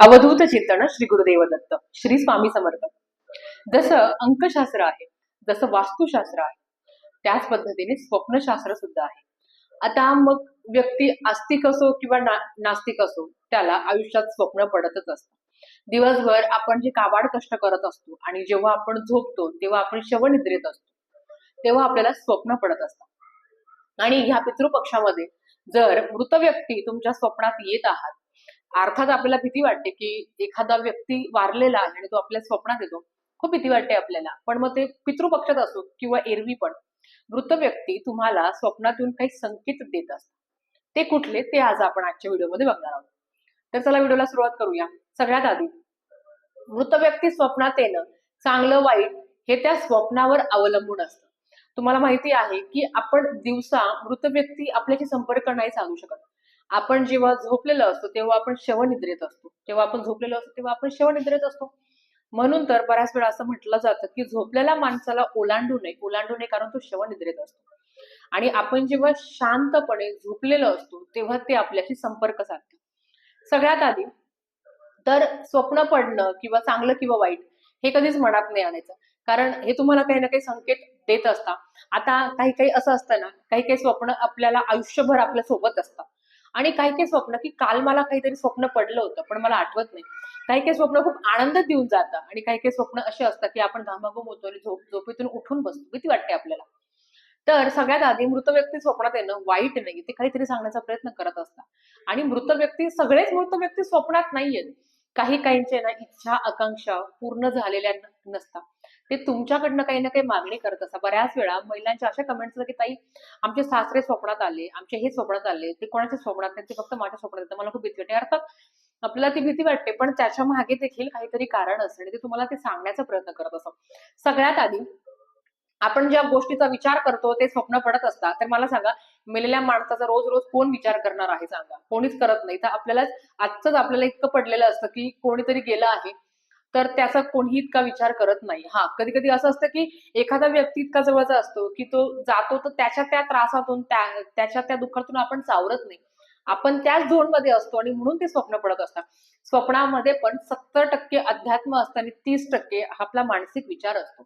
अवधूत चिंतन श्री गुरुदेव दत्त श्री स्वामी समर्थ. जसं अंकशास्त्र आहे जसं वास्तुशास्त्र आहे त्याच पद्धतीने स्वप्नशास्त्र सुद्धा आहे. आता मग व्यक्ती आस्तिक असो किंवा ना नास्तिक असो त्याला आयुष्यात स्वप्न पडतच असतं. दिवसभर आपण जे काबाड कष्ट करत असतो आणि जेव्हा आपण झोपतो तेव्हा आपण शवनिद्रेत असतो. तेव्हा आपल्याला स्वप्न पडत असतात आणि ह्या पितृपक्षामध्ये जर मृत व्यक्ती तुमच्या स्वप्नात येत आहात अर्थात आपल्याला भीती वाटते की एखादा व्यक्ती वारलेला आहे आणि तो आपल्या स्वप्नात येतो. खूप भीती वाटते आपल्याला. पण मग ते पितृपक्षात असो किंवा एरवी पण मृत व्यक्ती तुम्हाला स्वप्नातून काही संकेत देत असतात. ते कुठले ते आज आपण आजच्या व्हिडिओमध्ये बघणार आहोत. तर चला व्हिडिओला सुरुवात करूया. सगळ्यात आधी मृत व्यक्ती स्वप्नात येणं चांगलं वाईट हे त्या स्वप्नावर अवलंबून असतं. तुम्हाला माहिती आहे की आपण दिवसा मृत व्यक्ती आपल्याशी संपर्क नाही साधू शकत. आपण जेव्हा झोपलेलो असतो तेव्हा आपण शवनिद्रेत असतो. जेव्हा आपण झोपलेलो असतो तेव्हा आपण शवनिद्रेत असतो. म्हणून तर बऱ्याच वेळा असं म्हटलं जातं की झोपलेल्या माणसाला ओलांडू नये. ओलांडू नये कारण तो शवनिद्रेत असतो. आणि आपण जेव्हा शांतपणे झोपलेलो असतो तेव्हा ते आपल्याशी संपर्क साधतात सगळ्यात आधी तर स्वप्न पडणं किंवा चांगलं किंवा वाईट हे कधीच मनात नाही आणायचं. कारण हे तुम्हाला काही ना काही संकेत देत असतात. आता काही काही असं असतं ना काही काही स्वप्न आपल्याला आयुष्यभर आपल्यासोबत असतात. आणि काही काही स्वप्न की काल मला काहीतरी स्वप्न पडलं होतं पण मला आठवत नाही. काही काही स्वप्न खूप आनंद देऊन जातं आणि काही काही स्वप्न असे असतात की आपण घामाघूम होतो आणि झोप झोपेतून उठून बसतो. भीती वाटते आपल्याला. तर सगळ्यात आधी मृत व्यक्ती स्वप्नात येणं वाईट नाही. ते काहीतरी सांगण्याचा प्रयत्न करत असतात. आणि मृत व्यक्ती सगळेच मृत व्यक्ती स्वप्नात नाहीयेत. काही काहींचे ना इच्छा आकांक्षा पूर्ण झालेल्या नसतात. ते तुमच्याकडनं काही ना काही मागणी करत असतात. बऱ्याच वेळा महिलांच्या अशा कमेंट्स की ताई आमचे सासरे स्वप्नात आले आमचे हे स्वप्नात आले ते कोणाच्या स्वप्नात नाही ते फक्त माझ्या स्वप्नात येतं मला खूप भीती वाटते. अर्थात आपल्याला ती भीती वाटते पण त्याच्यामागे देखील काहीतरी कारण असते आणि ते तुम्हाला ते सांगण्याचा प्रयत्न करत असत सगळ्यात आधी आपण ज्या गोष्टीचा विचार करतो ते स्वप्न पडत असतात. तर मला सांगा मेलेल्या माणसाचा रोज रोज कोण विचार करणार आहे सांगा? कोणीच करत नाही. तर आपल्याला आजच आपल्याला इतकं पडलेलं असतं की कोणीतरी गेलं आहे तर त्याचा कोणीही इतका विचार करत नाही. हा कधी कधी असं असतं की एखादा व्यक्ती इतका जवळचा असतो की तो जातो तर त्याच्या त्या त्रासातून त्या त्याच्या त्या दुःखातून आपण सावरत नाही. आपण त्याच झोनमध्ये असतो आणि म्हणून ते स्वप्न पडत असतात. स्वप्नामध्ये पण सत्तर टक्के अध्यात्म असतं आणि तीस टक्के आपला मानसिक विचार असतो.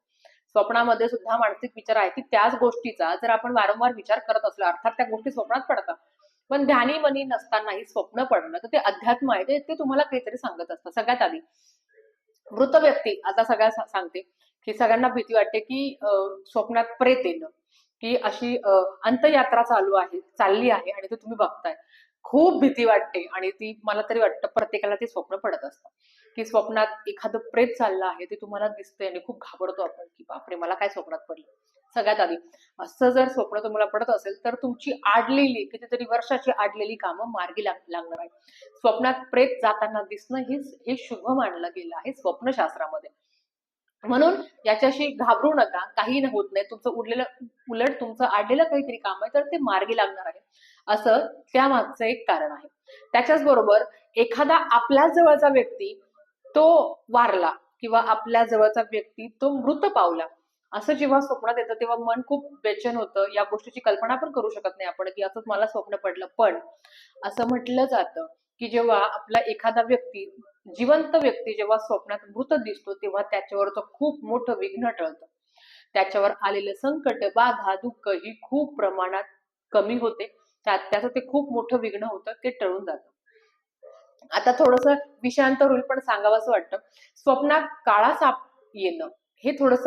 स्वप्नामध्ये सुद्धा मानसिक विचार आहे की त्याच गोष्टीचा जर आपण वारंवार विचार करत असलो अर्थात त्या गोष्टी स्वप्नात पडतात पण ध्यानी मनी नसतानाही स्वप्न पडणं तर ते अध्यात्म आहे ते- तुम्हाला काहीतरी सांगत असतं. सगळ्यात आधी मृत व्यक्ती आता सगळ्या सांगते की सगळ्यांना भीती वाटते की स्वप्नात प्रेत येणं की अशी अंतयात्रा चालू आहे चालली आहे आणि ते तुम्ही बघताय. खूप भीती वाटते आणि ती मला तरी वाटतं प्रत्येकाला ते स्वप्न पडत असतं. की स्वप्नात एखादं प्रेत चाललं आहे ते तुम्हाला दिसतंय आणि खूप घाबरतो आपण की बापरे मला काय स्वप्नात पडलं? सगळ्यात आधी. असं जर स्वप्न तुम्हाला पडत असेल तर तुमची आडलेली कितीतरी वर्षाची आडलेली कामं मार्गी लाग- लागणार आहे स्वप्नात प्रेत जाताना दिसणं हे हे शुभ मानलं गेलं आहे स्वप्नशास्त्रामध्ये. म्हणून याच्याशी घाबरू नका काही होत नाही. तुमचं उरलेलं उलट तुमचं आडलेलं काहीतरी काम आहे तर ते मार्गी लागणार आहे. असं त्या मागचं एक कारण आहे. त्याच्याच बरोबर एखादा आपल्या जवळचा व्यक्ती तो वारला किंवा आपल्या जवळचा व्यक्ती तो मृत पावला. असं जेव्हा स्वप्नात येतं तेव्हा मन खूप बेचन होतं. या गोष्टीची कल्पना पण करू शकत नाही आपण की असंच मला स्वप्न पडलं. पण असं म्हटलं जातं की जेव्हा आपला एखादा व्यक्ती जिवंत व्यक्ती जेव्हा स्वप्नात मृत दिसतो तेव्हा त्याच्यावरचं खूप मोठं विघ्न टळतं. त्याच्यावर आलेलं संकट बाधा दुःख ही खूप प्रमाणात कमी होते. त्यात त्याचं ते खूप मोठं विघ्न होतं ते टळून जातं. आता थोडस विषांत होईल पण सांगावं वाटतं. स्वप्नात काळा साप येणं हे थोडस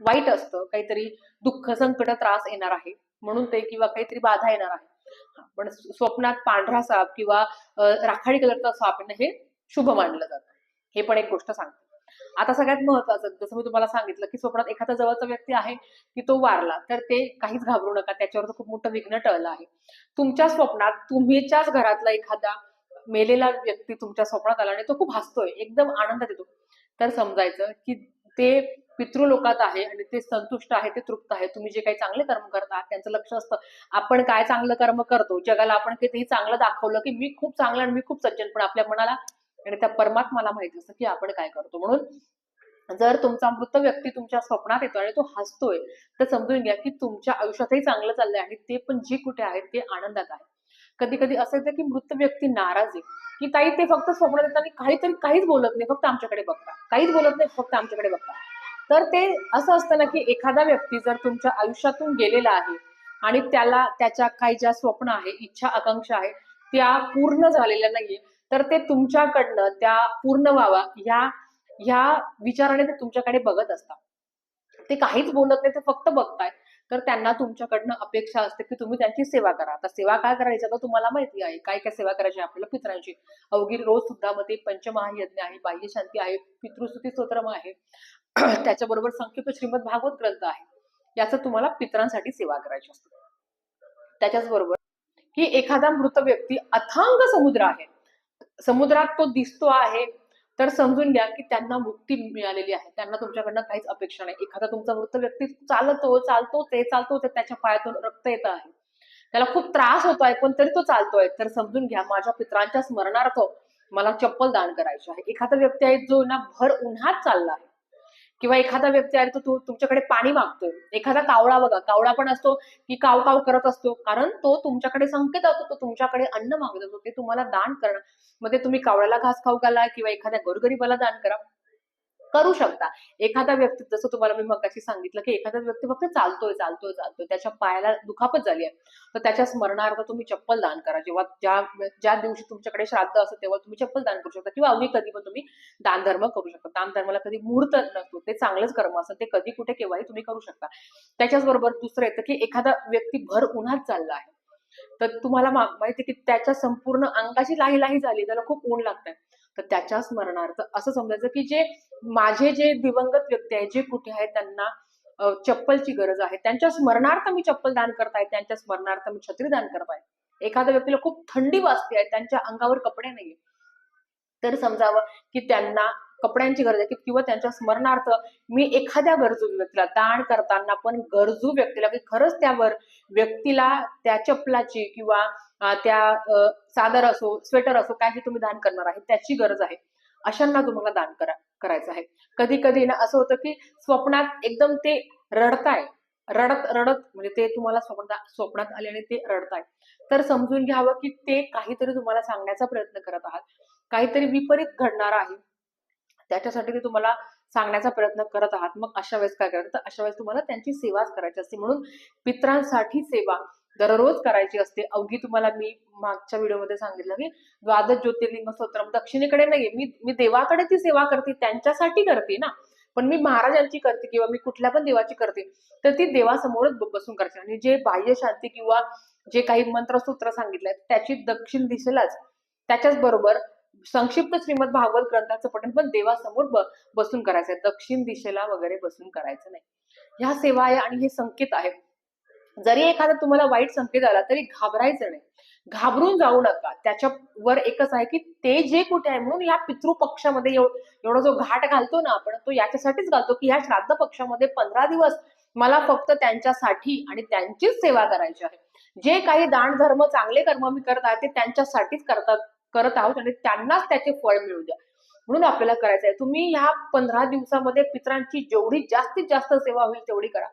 वाईट असतं. काहीतरी दुःख संकट त्रास येणार आहे. म्हणून ते किंवा काहीतरी बाधा येणार आहे. हा, पण स्वप्नात पांढरा साप किंवा राखाडी कलरचा साप येणं हे शुभ मानलं जातं. हे पण एक गोष्ट सांगते. आता सगळ्यात महत्वाचं जसं मी तुम्हाला सांगितलं की स्वप्नात एखादा जवळचा व्यक्ती आहे की तो वारला तर ते काहीच घाबरू नका. त्याच्यावर खूप मोठं विघ्न टळलं आहे. तुमच्या स्वप्नात तुम्हीच्याच घरातला एखादा मेलेला व्यक्ती तुमच्या स्वप्नात आला आणि तो खूप हसतोय एकदम आनंदात येतो तर समजायचं की ते पितृलोकात आहे आणि ते संतुष्ट आहे ते तृप्त आहे. तुम्ही जे काही चांगले कर्म करता त्यांचं लक्ष असतं. आपण काय चांगलं कर्म करतो जगाला आपण कितीही चांगलं दाखवलं की मी खूप चांगलं आणि मी खूप सज्जन पण आपल्या मनाला आणि त्या परमात्माला माहिती असतं की आपण काय करतो. म्हणून जर तुमचा मृत व्यक्ती तुमच्या स्वप्नात येतो आणि तो हसतोय तर समजून घ्या की तुमच्या आयुष्यातही चांगलं चाललंय आणि ते पण जे कुठे आहेत ते आनंदात आहे कधी कधी असं येतं की मृत व्यक्ती नाराज आहे. की ताई ते फक्त स्वप्न देतात आणि काहीतरी काहीच बोलत नाही. फक्त आमच्याकडे बघता. काहीच बोलत नाही फक्त आमच्याकडे बघता. तर ते असं असतं ना की एखादा व्यक्ती जर तुमच्या आयुष्यातून गेलेला आहे आणि त्याला त्याच्या काही ज्या स्वप्न आहे इच्छा आकांक्षा आहे त्या पूर्ण झालेल्या नाहीये तर ते तुमच्याकडनं त्या पूर्ण व्हावा ह्या ह्या विचाराने ते तुमच्याकडे बघत असतात. ते काहीच बोलत नाही ते फक्त बघताय तर त्यांना तुमच्याकडनं अपेक्षा असते की तुम्ही त्यांची सेवा करा. आता सेवा काय करायची तर तुम्हाला माहिती आहे. काय काय सेवा करायची आपल्याला पितरांची? अवघी रोज सुद्धा मध्ये पंचमहायज्ञ आहे बाह्य शांती आहे पितृस्तुती स्तोत्रम आहे. त्याच्याबरोबर संक्षिप्त श्रीमद भागवत ग्रंथ आहे. याचा तुम्हाला पितरांसाठी सेवा करायची असते. त्याच्याच बरोबर की एखादा मृत व्यक्ती अथांग समुद्र आहे. समुद्रात तो दिसतो आहे तर समजून घ्या की त्यांना मुक्ती मिळालेली आहे. त्यांना तुमच्याकडनं काहीच अपेक्षा नाही. एखादा तुमचा मृत व्यक्ती चालतो चालतो ते चालतो ते त्याच्या पायातून रक्त येत आहे. त्याला खूप त्रास होतोय पण तरी तो चालतोय. तर समजून घ्या माझ्या पित्रांच्या स्मरणार्थ मला चप्पल दान करायची आहे. एखादा व्यक्ती आहे जो ना भर उन्हात चालला आहे. किंवा एखादा व्यक्ती आहे तो तुमच्याकडे पाणी मागतोय. एखादा कावळा बघा कावळा पण असतो की काव काव करत असतो. कारण तो तुमच्याकडे संकेत असतो तो तुमच्याकडे अन्न मागत असतो. ते तुम्हाला दान करणं मग ते तुम्ही कावळ्याला घास खाऊ घाला किंवा एखाद्या गोरगरीबाला दान करा. करू शकता. एखादा व्यक्ती जसं तुम्हाला मी मगाशी सांगितलं की एखादा व्यक्ती फक्त चालतोय चालतोय चालतोय. त्याच्या पायाला दुखापत झाली आहे. तर त्याच्या स्मरणार्थ तुम्ही चप्पल दान करा. जेव्हा ज्या ज्या दिवशी तुमच्याकडे श्राद्ध असतं तेव्हा तुम्ही चप्पल दान करू शकता. किंवा अगदी कधी पण तुम्ही दान धर्म करू शकता. दान धर्माला कधी मुहूर्त नसतो. ते चांगलंच कर्म असतं. ते कधी कुठे केव्हाही तुम्ही करू शकता. त्याच्याच बरोबर दुसरं येतं की एखादा व्यक्ती भर उन्हात चालला आहे. तर तुम्हाला माहिती की त्याच्या संपूर्ण अंगाची लाही लाही झाली. त्याला खूप ऊन लागतंय. तर त्याच्या स्मरणार्थ असं समजायचं की जे माझे जे दिवंगत व्यक्ती आहेत जे कुठे आहेत त्यांना चप्पलची गरज आहे. त्यांच्या स्मरणार्थ मी चप्पल दान करताय त्यांच्या स्मरणार्थ मी छत्री दान करताय. एखाद्या व्यक्तीला खूप थंडी वाजते आहे त्यांच्या अंगावर कपडे नाहीये. तर समजावं की त्यांना कपड्यांची गरज आहे की किंवा त्यांच्या स्मरणार्थ मी एखाद्या गरजू व्यक्तीला दान करताना पण गरजू व्यक्तीला की खरंच त्यावर व्यक्तीला त्या चपलाची किंवा त्या चादर असो स्वेटर असो काय जे तुम्ही दान करणार आहे त्याची गरज आहे. अशांना तुम्हाला दान करा करायचं आहे. कधी कधी ना असं होतं की स्वप्नात एकदम ते रडताय. रडत रडत म्हणजे ते तुम्हाला स्वप्नात स्वप्नात आले आणि ते रडताय. तर समजून घ्यावं की ते काहीतरी तुम्हाला सांगण्याचा प्रयत्न करत आहात. काहीतरी विपरीत घडणार आहे. त्याच्यासाठी ते तुम्हाला सांगण्याचा प्रयत्न करत आहात. मग अशा वेळेस काय करायचं? तर अशा वेळेस तुम्हाला त्यांची सेवाच करायची असते. म्हणून पित्रांसाठी सेवा दररोज करायची असते. अवघी तुम्हाला मी मागच्या व्हिडिओमध्ये सांगितलं की द्वादश ज्योतिर्लिंग स्तोत्रम दक्षिणेकडे नाहीये. मी मी देवाकडे ती सेवा करते त्यांच्यासाठी करते ना. पण मी महाराजांची करते किंवा मी कुठल्या पण देवाची करते तर ती देवासमोरच बसून करते आणि जे बाह्य शांती किंवा जे काही मंत्रसूत्र सांगितलंय त्याची दक्षिण दिशेलाच त्याच्याच बरोबर संक्षिप्त श्रीमद भागवत ग्रंथाचं पठण पण देवासमोर ब- बसून करायचं आहे दक्षिण दिशेला वगैरे बसून करायचं नाही. ह्या सेवा आहे आणि हे संकेत आहे. जरी एखादा तुम्हाला वाईट संकेत आला तरी घाबरायचं नाही. घाबरून जाऊ नका. त्याच्यावर एकच आहे की ते जे कुठे आहे म्हणून या पितृपक्षामध्ये एव- एवढा जो घाट घालतो ना आपण तो याच्यासाठीच घालतो की ह्या श्राद्ध पक्षामध्ये पंधरा दिवस मला फक्त त्यांच्यासाठी आणि त्यांचीच सेवा करायची आहे. जे काही दान धर्म चांगले कर्म मी करत आहे ते त्यांच्यासाठीच करतात. करत आहोत आणि त्यांनाच त्याचे फळ मिळू द्या. म्हणून आपल्याला करायचं आहे. तुम्ही ह्या पंधरा दिवसामध्ये पित्रांची जेवढी जास्तीत जास्त सेवा होईल तेवढी करा.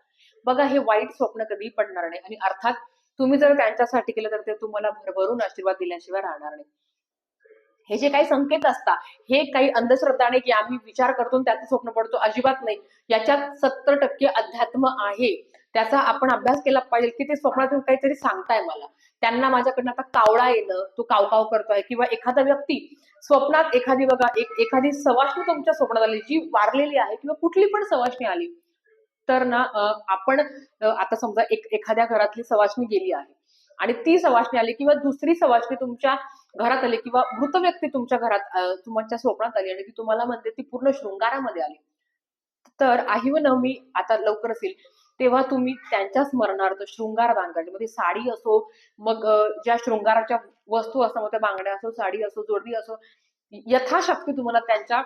बघा हे वाईट स्वप्न कधीही पडणार नाही. आणि अर्थात तुम्ही जर त्यांच्यासाठी केलं तर ते तुम्हाला भरभरून आशीर्वाद दिल्याशिवाय राहणार नाही. हे जे काही संकेत असतात हे काही अंधश्रद्धा नाही की आम्ही विचार करतो आणि त्याचं स्वप्न पडतो अजिबात नाही. याच्यात सत्तर टक्के अध्यात्म आहे. त्याचा आपण अभ्यास केला पाहिजे की ते स्वप्नातून काहीतरी सांगताय मला. त्यांना माझ्याकडनं आता कावळा येणं तो कावकाव करतोय किंवा एखादा व्यक्ती स्वप्नात एखादी बघा एक एखादी सवाष्णी तुमच्या स्वप्नात आली जी वारलेली आहे किंवा कुठली पण सवाष्णी आली तर ना आपण आता समजा एक एखाद्या घरातली सवाष्णी गेली आहे आणि ती सवाष्णी आली किंवा दुसरी सवाष्णी तुमच्या घरात आली किंवा मृत व्यक्ती तुमच्या घरात तुमच्या स्वप्नात आली आणि ती तुम्हाला म्हणते ती पूर्ण शृंगारामध्ये आली. तर आही व नवमी आता लवकरच येईल. तेव्हा तुम्ही त्यांच्या स्मरणार्थ शृंगार दान करायचे म्हणजे साडी असो मग ज्या शृंगाराच्या वस्तू असतात मग त्या बांगड्या असो साडी असो जोडवी असो यथाशक्ती तुम्हाला त्यांच्या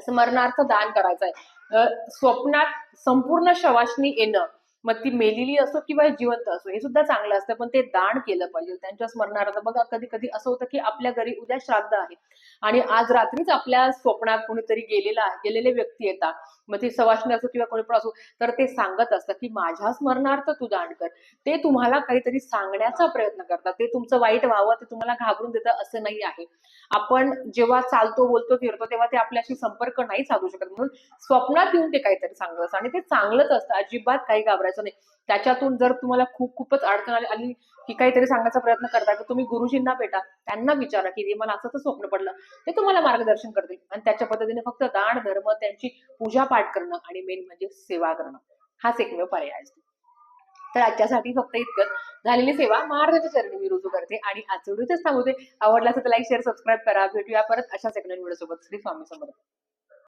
स्मरणार्थ दान करायचं आहे स्वप्नात संपूर्ण शवासनी येणं मग ती मेलेली असो किंवा जिवंत असो हे सुद्धा चांगलं असतं. पण ते दान केलं पाहिजे. त्यांच्या स्मरणार्थ बघा कधी कधी असं होतं की आपल्या घरी उद्या श्राद्ध आहे. आणि आज रात्रीच आपल्या स्वप्नात कोणीतरी गेलेला गेलेले व्यक्ती येतात. मग ते सवाशणी असो किंवा कोणी पण असो तर ते सांगत असतात की माझ्या स्मरणार्थ तू दान कर. ते तुम्हाला काहीतरी सांगण्याचा प्रयत्न करतात. ते तुमचं वाईट व्हावं ते तुम्हाला घाबरून देतं असं नाही आहे. आपण जेव्हा चालतो बोलतो फिरतो तेव्हा ते आपल्याशी संपर्क नाही साधू शकत. म्हणून स्वप्नात येऊन ते काहीतरी सांगत असतं. आणि ते चांगलंच असतं. अजिबात काही घाबरायचं नाही. त्याच्यातून जर तुम्हाला खूप खूपच अडचण आली आली की काहीतरी सांगण्याचा प्रयत्न करता की तुम्ही गुरुजींना भेटा त्यांना विचारा की हे मला असं स्वप्न पडलं ते तुम्हाला मार्गदर्शन करतील. आणि त्याच्या पद्धतीने फक्त दान धर्म त्यांची पूजा पाठ करणं आणि मेन म्हणजे सेवा करणं. हाच एकमेव पर्याय असतो. तर आजच्यासाठी फक्त इतकंच. झालेली सेवा महाराजांच्या चरणी मी रुजू करते आणि आज व्हिडिओ थांबवते. आवडला तर लाईक शेअर सबस्क्राईब करा. भेटूया परत अशाच एक नवीन व्हिडिओ सोबत श्री स्वामी समर्थ.